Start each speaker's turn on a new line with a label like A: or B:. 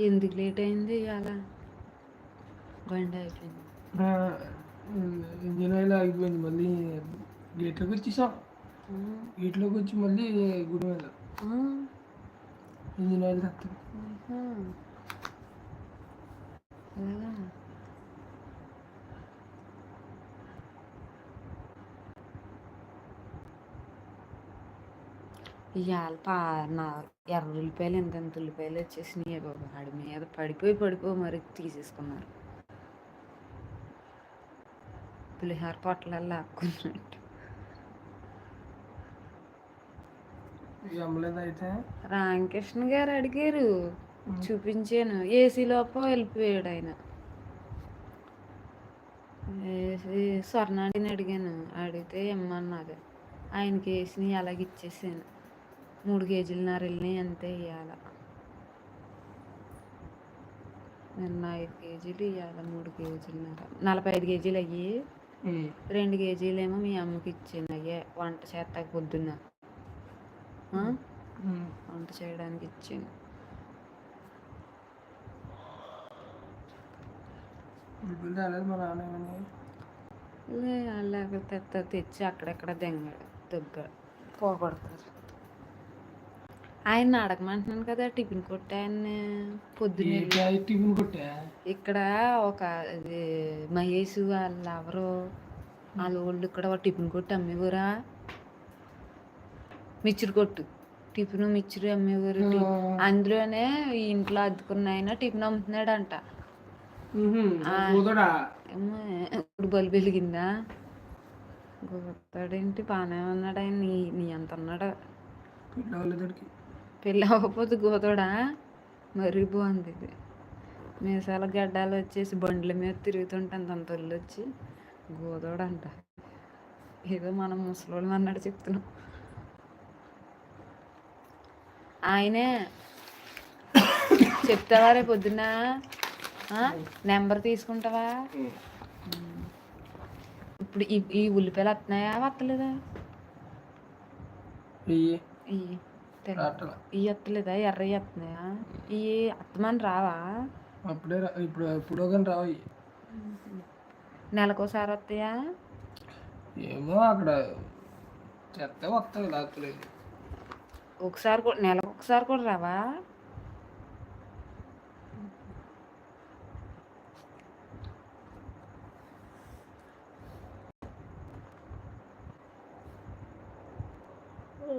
A: ఎందుకు లేట్ అయింది ఇవాళ? బండి అయిపోయింది.
B: ఇంజిన్ ఆయిల్ ఆగిపోయింది. మళ్ళీ గేట్లోకి వచ్చేసాం. గేట్లోకి వచ్చి మళ్ళీ గుడి మీద. ఇంజిన్ ఆయిల్ తక్కువ.
A: అలాగా ఇవాళ పా నా ఎర్ర ఉల్లిపాయలు ఎంత ఎంత ఉల్లిపాయలు వచ్చేసినాయి బాబు ఆడి మీద పడిపోయి పడిపోయి మరి తీసేసుకున్నారు. పులిహార
B: అమ్మలేదు అయితే?
A: రామకృష్ణ గారు అడిగారు. చూపించాను. ఏసీ లోప వెళ్ళిపోయాడు ఆయన. ఏసీ స్వర్ణాడిని అడిగాను. అడిగితే ఇమ్మన్నది ఆయనకి వేసిని అలాగ ఇచ్చేసాను. మూడు కేజీలన్నర వెళ్ళినాయి అంతే ఇవాళ నిన్న ఐదు కేజీలు ఇవాళ మూడు కేజీలన్నర. నలభై ఐదు కేజీలు అయ్యి. రెండు కేజీలేమో మీ అమ్మకి ఇచ్చాను అయ్యే వంట చేస్తాక పొద్దున్న. వంట చేయడానికి ఇచ్చాను
B: ఉల్లిపాయలు తేలేదు మా నాన్న ఏమని
A: లే అలాగ తెత్త తెచ్చి అక్కడెక్కడ దెంగాడు దొగ్గాడు పోగొడతారు. ఆయన అడగమంటున్నాను కదా టిఫిన్ కొట్టి ఆయన్ని పొద్దున్నే.
B: టిఫిన్ కొట్టా?
A: ఇక్కడ ఒక ఇది మహేష్ వాళ్ళ ఎవరు వాళ్ళ వాళ్ళు ఇక్కడ ఒక టిఫిన్ కొట్టి అమ్మేవారా? మిక్చర్ కొట్టు. టిఫిన్ మిక్చర్ అమ్మేవారు. అందులోనే ఈ ఇంట్లో అద్దుకున్న ఆయన టిఫిన్ అమ్ముతున్నాడంట. ఇప్పుడు బలి వెలిగిందా గోతాడేంటి బాగానే ఉన్నాడు ఆయన. నీ నీ అంత ఉన్నాడు?
B: పిల్ల వాళ్ళకి
A: పెళ్ళి అవ్వకపోతే గోతోడా? మరీ బాగుంది ఇది మీసాల గడ్డాలు వచ్చేసి బండ్ల మీద తిరుగుతుంటే అంత అంత ఒళ్ళు వచ్చి గోదోడంట ఏదో మనం ముసలోళ్ళం అన్నట్టు చెప్తున్నాం. ఆయనే చెప్తావా రేపు పొద్దున్న? నెంబర్ తీసుకుంటావా? ఇప్పుడు ఈ ఉల్లిపాయలు వస్తున్నాయా వస్తలేదా ఇవి వస్తలేదా ఎర్ర వస్తున్నాయా ఇవి అత్తమని రావా?
B: అప్పుడే రా- ఇప్పుడు ఇప్పుడు కానీ రావు.
A: నెలకోసారి వస్తాయా
B: ఏమో అక్కడ చెత్త వస్తాయి లేకపోలేదు
A: ఒకసారి కూడా నెలకు ఒకసారి కూడా రావా? హలో